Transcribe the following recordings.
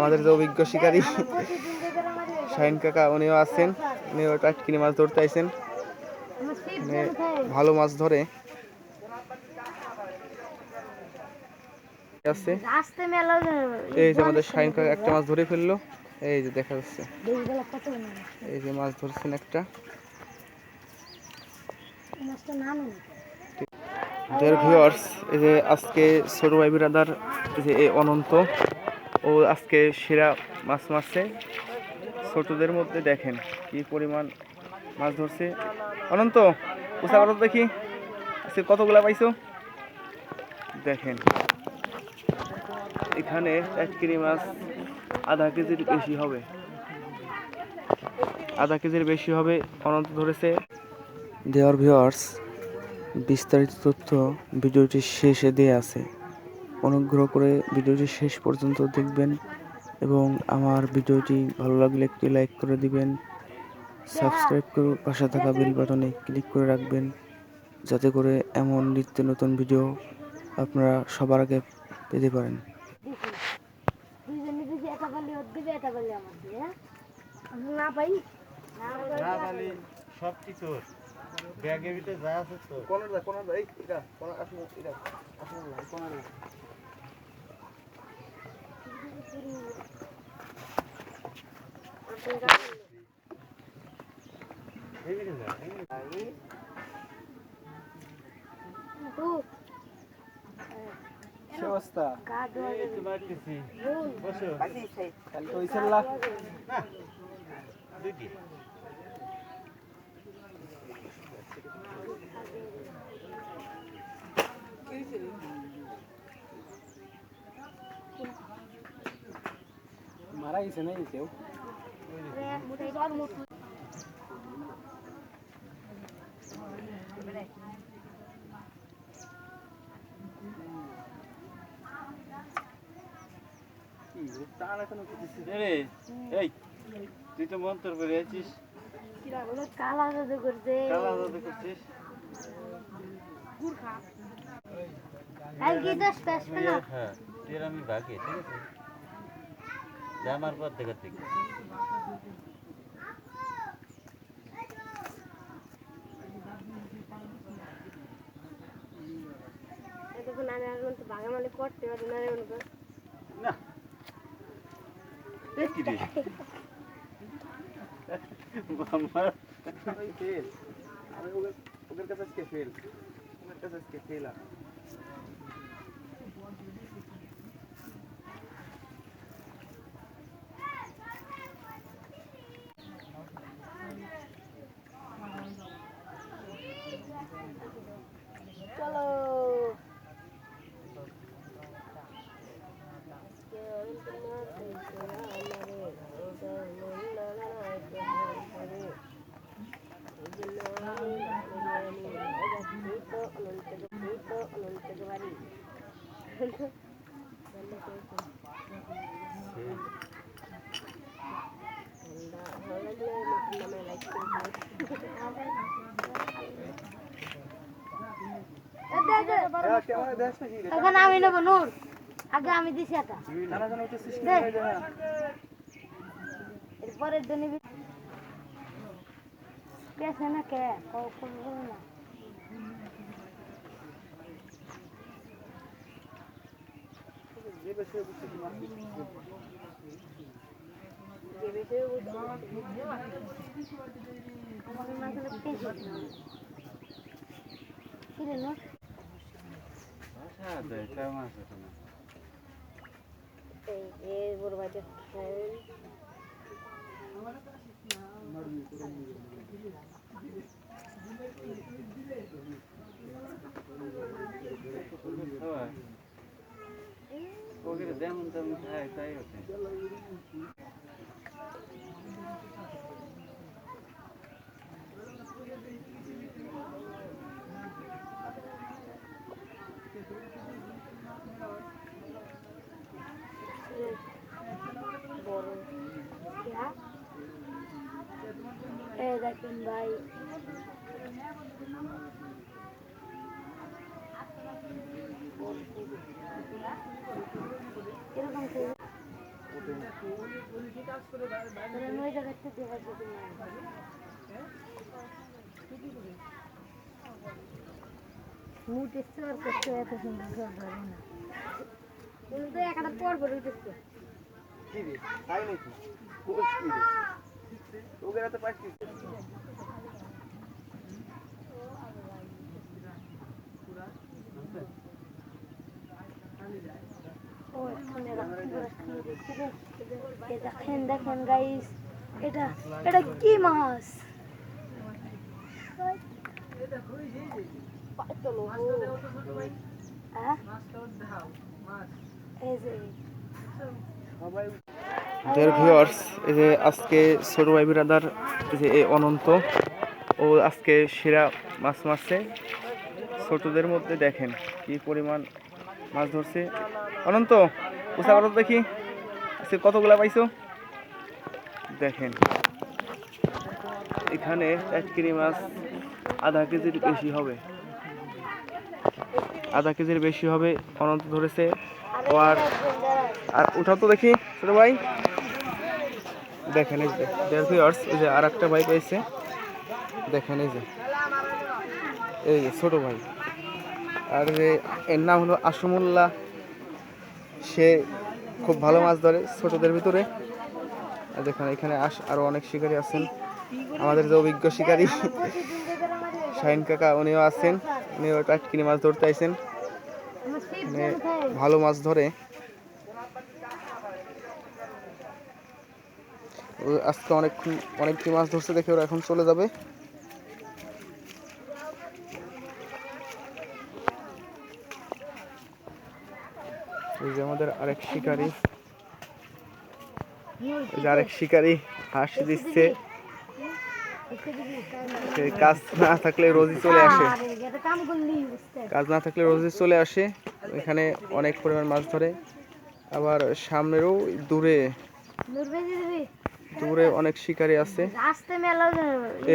আমাদের যে অভিজ্ঞ শিকারী, শাহিন কাকা, উনিও আছেন। উনিও টাটকিনি মাছ ধরতে আইছেন। ভালো মাছ ধরে। এই যে আমাদের শাহিন কাকা একটা মাছ ধরে ফেলল। এই যে দেখা যাচ্ছে। এই যে মাছ ধরছেন একটা। ভিউয়ার্স এই যে আজকে ছোট ভাই বিরাদার যে এই অনন্ত ও আজকে সেরা মাছ মারছে। ছোটদের মধ্যে দেখেন কি পরিমাণ মাছ ধরছে। অনন্ত উষা করো দেখি। আজকে কতগুলা পাইছো? দেখেন। এখানে এক কেজি মাছ আধা কেজির বেশি হবে। আধা কেজির বেশি হবে, অনন্ত ধরেছে। দেওয়ার ভিউয়ার্স বিস্তারিত তথ্য ভিডিওটির শেষে দিয়ে আছে। অনুগ্রহ করে ভিডিওটি শেষ পর্যন্ত দেখবেন এবং আমার ভিডিওটি ভালো লাগলে একটি লাইক করে দিবেন। সাবস্ক্রাইব করে পাশে থাকা বেল বাটনে ক্লিক করে রাখবেন যাতে করে এমন নিত্য নতুন ভিডিও আপনারা সবার আগে পেতে পারেন। না পাই না পাই, সব ব্যাগের ভিতরে যা আছে তো। কোনটা কোনটা? এই এটা কোন এটা কোনটা এই ভিতরে যা, এই ভিতরে। তো কি অবস্থা গা ধোয়া এই তো মারতেছি। বসো। কাল তো ইনশাআল্লাহ দুইটি। মারা গেছে নাকি কেউ তুই তো মন্তর করে আছিস কালা জাদু করছে কালা জাদু করছিস আর কি দোষ পেশ তুই হ্যাঁ তুই আমি ভাগে ঠিক আছে যা আমার পর দেখা থেকে এতক্ষণ আমি আর মতো বাঘা মালিক করতে পারি না রে না। এ রে? আমার আমি ওদের ওদের কাছে আজকে ফেল ওদের কাছে আজকে ফেল আর চলো ক্যামেরা দেখ নাকি রে এখন আমি নেব নূর। আগে আমি দিছি এটা। এরপরে নিবি। পেছে না কে? না। যে বেশি বুঝতে কি রে নূর হ্যাঁ দেখ কেমন আছে তোমার এই এই বড় বাজে সবাই ওকে যেমন তেমন খায় তাই ওঠে দেখেন ভাই। এরকম ওই জায়গাতে দেখাচ্ছি তোমার মুট আর করতে এত সুন্দর ধরে না। তুমি তো একটা পর পর এই দেখেন দেখেন গাইস এটা এটা কি মাছ? হ্যাঁ? এই যে। দেয়ার ভিউয়ার্স এই যে আজকে ছোট ভাই বিরাদার যে এই অনন্ত, ও আজকে সেরা মাছ মারছে। ছোটদের মধ্যে দেখেন কি পরিমাণ মাছ ধরছে। অনন্ত উষা করো দেখি। আজকে কতগুলা পাইছো? দেখেন। এখানে এক চাটকিরি মাছ আধা কেজির বেশি হবে। আধা কেজির বেশি হবে, অনন্ত ধরেছে। ও আর আর উঠাও তো দেখি, ছোট ভাই। দেখেন এই যে ভিউয়ার্স এই যে আর একটা ভাই পেয়েছে দেখেন এই যে এই যে ছোট ভাই আর যে এর নাম হলো আসমুল্লাহ। সে খুব ভালো মাছ ধরে ছোটদের ভিতরে। আর দেখেন এখানে আস আরও অনেক শিকারী আছেন। আমাদের যে অভিজ্ঞ শিকারী, শাহিন কাকা, উনিও আছেন। উনিও টাটকিনি মাছ ধরতে আইছেন। মানে ভালো মাছ ধরে। আজকে অনেক অনেকটি মাছ ধরছে দেখে ওরা এখন চলে যাবে। এই যে আমাদের আরেক শিকারি। এই যে আরেক শিকারি হাসি দিচ্ছে। কাজ না থাকলে রোজই চলে আসে। কাজ না থাকলে রোজই চলে আসে। এখানে অনেক পরিমাণ মাছ ধরে। আবার সামনেরও দূরে। দূরে অনেক শিকারি আছে।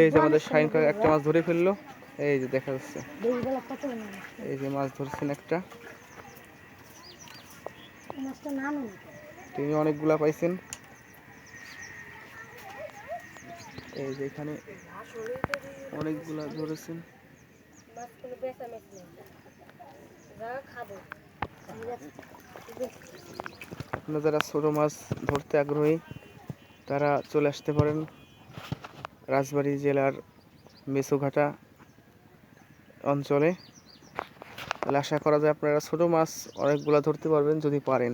এই যে আমাদের শাহিন কাকা একটা মাছ ধরে ফেলল। এই যে দেখা যাচ্ছে। এই যে মাছ ধরছেন একটা। তিনি অনেকগুলা পাইছেন। এই যে এখানে অনেকগুলা ধরেছেন। আপনারা যারা ছোট মাছ ধরতে আগ্রহী তারা চলে আসতে পারেন রাজবাড়ি জেলার মেসোঘাটা অঞ্চলে। তাহলে আশা করা যায় আপনারা ছোটো মাছ অনেকগুলো ধরতে পারবেন যদি পারেন।